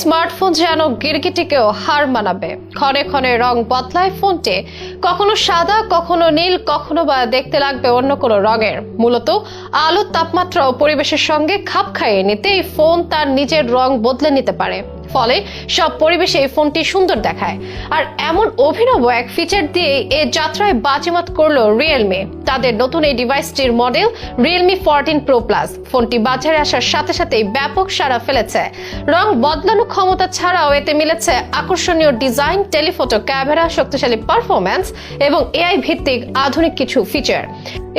Smartphone যেন গিরগিটিকেও হার মানাবে। ক্ষণে ক্ষণে রং বদলায় ফোনটি কখনো সাদা, কখনো নীল, কখনো বা দেখতে লাগবে অন্য কোনো রঙের। মূলত, আলোর তাপমাত্রা ও পরিবেশের সঙ্গে খাপ খাইয়ে নিতে এই ফোন তার নিজের রং বদলে নিতে পারে। ফলে, সব পরিবেশে এই ফোনটি সুন্দর দেখায়। আর এমন অভিনব এক ফিচার দিয়ে এ যাত্রায় বাজিমাত করল রিয়েলমি তাদের নতুন এই ডিভাইসটির model Realme fourteen pro plus ফোনটি বাজারে আসার সাথে সাথেই ব্যাপক সাড়া ফেলেছে। রং বদলানো ক্ষমতা ছাড়াও এতে মিলেছে আকর্ষণীয় ডিজাইন টেলিফটো ক্যামেরা শক্তিশালী পারফরম্যান্স এবং এআই ভিত্তিক আধুনিক কিছু ফিচার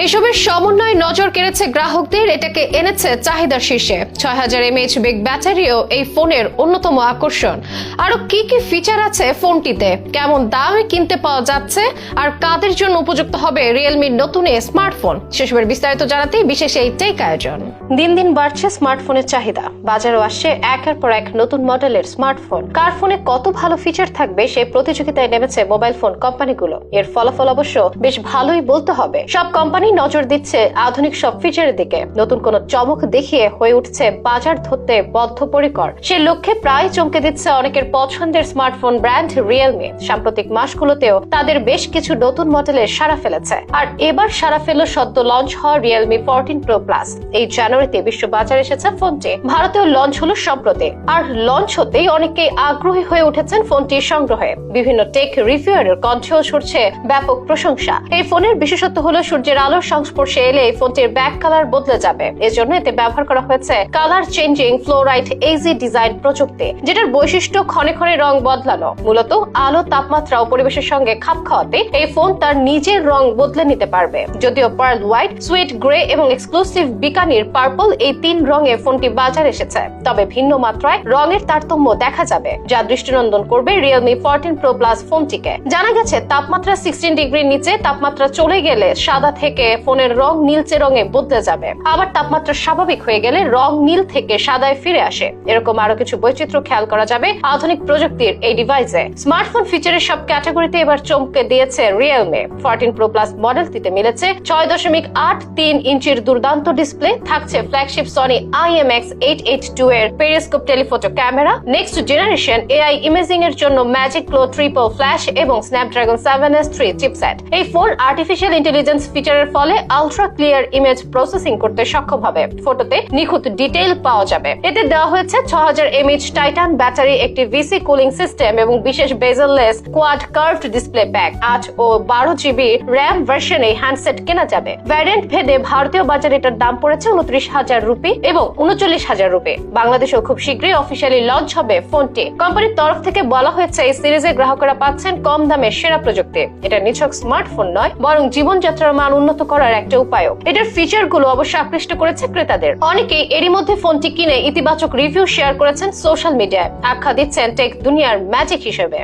এসবের সমন্বয়ে নজর কেড়েছে গ্রাহকদের, এটাকে এনেছে চাহিদার শীর্ষে। ছয় হাজার এমএইচ বিগ ব্যাটারিও এই ফোনের অন্যতম আকর্ষণ। আরও কি কি ফিচার আছে ফোনটিতে? কেমন দামে কিনতে পাওয়া যাচ্ছে? আর কাদের জন্য উপযুক্ত হবে রিয়েলমির নতুন এই স্মার্টফোন সেসবের বিস্তারিত জানাতে বিশেষ এই টেক আয়োজন। দিন দিন বাড়ছে স্মার্টফোনের চাহিদা। বাজারও আসছে একের পর এক নতুন মডেলের স্মার্টফোন কার ফোনে কত ভালো ফিচার থাকবে সে প্রতিযোগিতায় নেমেছে মোবাইল ফোন কোম্পানিগুলো এর ফলাফল অবশ্য বেশ ভালোই বলতে হবে। সব কোম্পানি নজর দিচ্ছে আধুনিক সব ফিচারের দিকে। নতুন কোন চমক দেখিয়ে হয়ে উঠছে বাজার ধরতে বদ্ধপরিকর। সে লক্ষ্যে প্রায় চমকে দিচ্ছে অনেকের পছন্দের স্মার্টফোন ব্র্যান্ড রিয়েলমি সাম্প্রতিক মাসগুলোতেও তাদের বেশ কিছু নতুন মডেলের সারা ফেলেছে। আর এবার সারা ফেল সদ্য লঞ্চ হওয়া রিয়েলমি ফোরটিন প্রো প্লাস এই জানুয়ারিতে বিশ্ব বাজারে এসেছে ফোনটি। ভারতেও লঞ্চ হলো সম্প্রতি। আর লঞ্চ হতেই অনেকেই আগ্রহী হয়ে উঠেছেন ফোনটির সংগ্রহে। বিভিন্ন টেক রিভিউয়ারের কণ্ঠেও ছড়ছে ব্যাপক প্রশংসা। এই ফোনের বিশেষত্ব হলো সূর্যের আলোর সংস্পর্শে এলে ফোনটির ব্যাক কালার বদলে যাবে। এজন্য এতে ব্যবহার করা হয়েছে colour changing fluorite AG design প্রযুক্তি, যেটার বৈশিষ্ট্য ক্ষণে ক্ষণে রং বদলানো। মূলত আলো, তাপমাত্রা ও পরিবেশের সঙ্গে খাপ খাওয়াতে এই ফোন তার নিজের রং বদলে নিতে পারবে। যদিও পার্ল হোয়াইট সুইট গ্রে এবং এক্সক্লুসিভ বিকানির পার্পল এই তিন রঙে ফোনটি বাজার এসেছে। তবে ভিন্ন মাত্রায় রঙের তারতম্য দেখা যাবে, যা দৃষ্টিনন্দন করবে রিয়েলমি ফোরটিন প্রো প্লাস ফোনটিকে। জানা গেছে, তাপমাত্রা সিক্সটিন ডিগ্রির নিচে তাপমাত্রা চলে গেলে সাদা থেকে ফোনের রং নীলচে রঙে বদলে যাবে। আবার তাপমাত্রা স্বাভাবিক হয়ে গেলে রং নীল থেকে সাদায় ফিরে আসে। এরকম আরও কিছু বৈচিত্র্য খেয়াল করা যাবে আধুনিক প্রযুক্তির এই ডিভাইসে স্মার্টফোন ফিচারের সব ক্যাটাগরিতে এবার চমকে দিয়েছে রিয়েলমি ফোরটিন প্রো প্লাস মডেলটিতে মিলেছে ছয় দশমিক আট তিন ইঞ্চির দুর্দান্ত ডিসপ্লে থাকছে flagship Sony IMX eight eight two এর periscope telephoto camera next generation AI imaging এর জন্য ম্যাজিক ক্লো ট্রিপল ফ্ল্যাশ এবং Snapdragon seven S three chipset এই ফোন আর্টিফিশিয়াল ইন্টেলিজেন্স ফিচারের ফলে আলট্রা ক্লিয়ার ইমেজ প্রসেসিং করতে সক্ষম হবে। ফটোতে নিখুঁত ডিটেইল পাওয়া যাবে। এতে দেওয়া হয়েছে ছ হাজার এমএইচ টাইটান ব্যাটারি একটি ভিসি কুলিং সিস্টেম এবং বিশেষ bezelless quad curved display pack আট ও বারো জিবি র্যাম ভার্সনে হ্যান্ডসেট কেনা যাবে। ভ্যারিয়েন্ট ভেদে ভারতীয় বাজারে এটার দাম পড়েছে উনত্রিশ হাজার রুপি এবং উনচল্লিশ হাজার রুপি। বাংলাদেশেও খুব শীঘ্রই অফিসিয়ালি লঞ্চ হবে ফোনটি। কোম্পানির তরফ থেকে বলা হয়েছে এই সিরিজের গ্রাহকরা পাচ্ছেন কম দামে সেরা প্রযুক্তি। এটা নিছক স্মার্টফোন নয়, বরং জীবনযাত্রার মান উন্নত করার একটা উপায়ও। এটার ফিচারগুলো অবশ্য আকৃষ্ট করেছে ক্রেতাদের। অনেকেই এরই মধ্যে ফোনটি কিনে ইতিবাচক রিভিউ শেয়ার করেছেন সোশ্যাল মিডিয়ায় আখ্যা দিচ্ছেন টেক দুনিয়ার ম্যাজিক হিসেবে।